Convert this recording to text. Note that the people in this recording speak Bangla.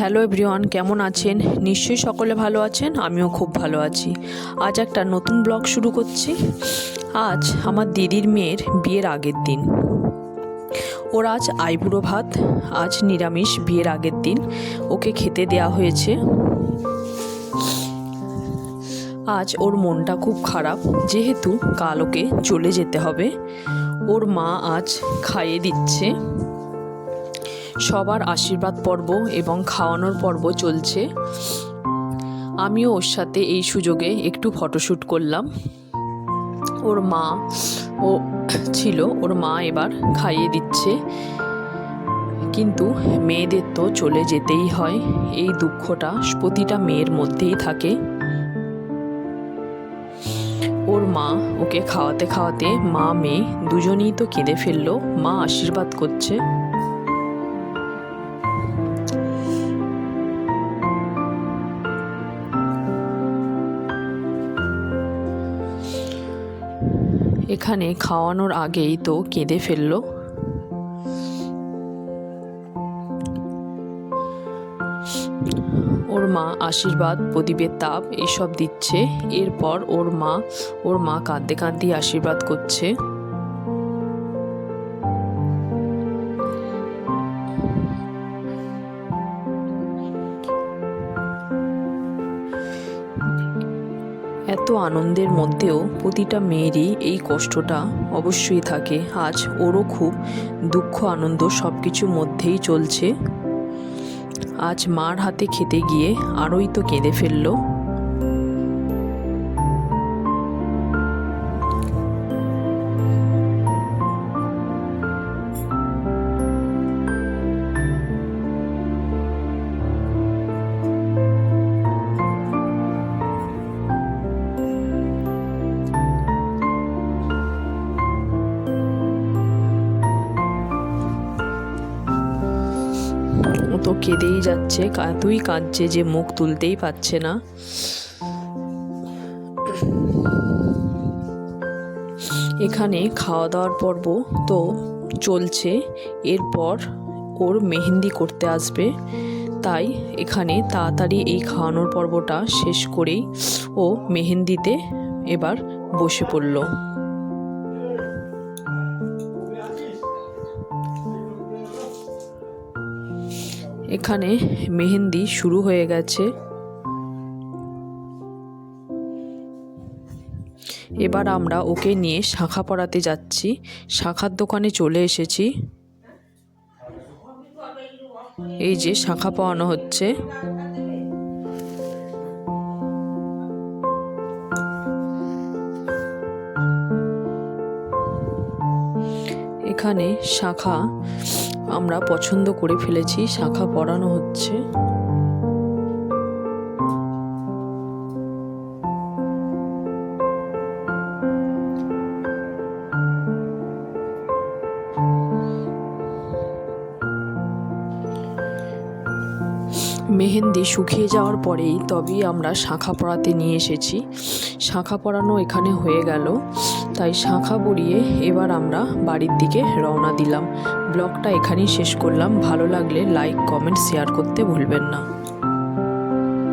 হ্যালো এভরিওয়ান, কেমন আছেন? নিশ্চয়ই সকলে ভালো আছেন, আমিও খুব ভালো আছি। আজ একটা নতুন ব্লগ শুরু করছি। আজ আমার দিদির মেয়ের বিয়ের আগের দিন। ওর আজ আইবুড়ো ভাত, আজ নিরামিষ বিয়ের আগের দিন। ওকে খেতে দেয়া হয়েছে। আজ ওর মনটা খুব খারাপ, যেহেতু কাল ওকে চলে যেতে হবে। ওর মা আজ খাইয়ে দিচ্ছে। সবার আশীর্বাদ পর্ব এবং খাওয়ানোর পর্ব চলছে। আমিও ওর সাথে এই সুযোগে একটু ফটোশ্যুট করলাম। ওর মা ও ছিল, ওর মা এবার খাইয়ে দিচ্ছে। কিন্তু মেয়েদের তো চলে যেতেই হয়, এই দুঃখটা প্রতিটা মেয়ের মধ্যেই থাকে। ওর মা ওকে খাওয়াতে খাওয়াতে মা, মেয়ে দুজনেই তো কেঁদে ফেলল, মা আশীর্বাদ করছে। এখানে খাওয়ানোর আগেই তো কেঁদে ফেলল। ওর মা আশীর্বাদ, প্রদীপের তাপ, এসব দিচ্ছে। এরপর ওর মা ওর মা কাঁদতে কাঁদতে আশীর্বাদ করছে। এত আনন্দের মধ্যেও প্রতিটা মেয়েরই এই কষ্টটা অবশ্যই থাকে। আজ ওরও খুব দুঃখ, আনন্দ সব কিছুর মধ্যেই চলছে। আজ মার হাতে খেতে গিয়ে আরোই তো কেঁদে ফেলল। ও তো কেঁদেই যাচ্ছে। এতই কাঁদছে যে মুখ তুলতেই পারছে না। এখানে খাওয়া দাওয়ার পর্ব তো চলছে। এরপর ওর মেহেন্দি করতে আসবে। তাই এখানে তাড়াতাড়ি এই খাওয়ানোর পর্বটা শেষ করেই ও মেহেন্দিতে এবার বসে পড়ল। এখানে মেহেন্দি শুরু হয়ে গেছে। এবার আমরা ওকে নিয়ে শাখা পড়াতে যাচ্ছি। শাখার দোকানে চলে এসেছি। এই যে শাখা পড়ানো হচ্ছে। এখানে শাখা আমরা পছন্দ করে ফেলেছি শাখা পড়ানো হচ্ছে। মেহেন্দি শুকিয়ে যাওয়ার পরেই তবেই আমরা শাঁখা পড়াতে নিয়ে এসেছি। শাঁখা পড়ানো এখানে হয়ে গেল। তাই শাঁখা পরিয়ে এবার আমরা বাড়ির দিকে রওনা দিলাম। ব্লগটা এখানেই শেষ করলাম। ভালো লাগলে লাইক, কমেন্ট, শেয়ার করতে ভুলবেন না।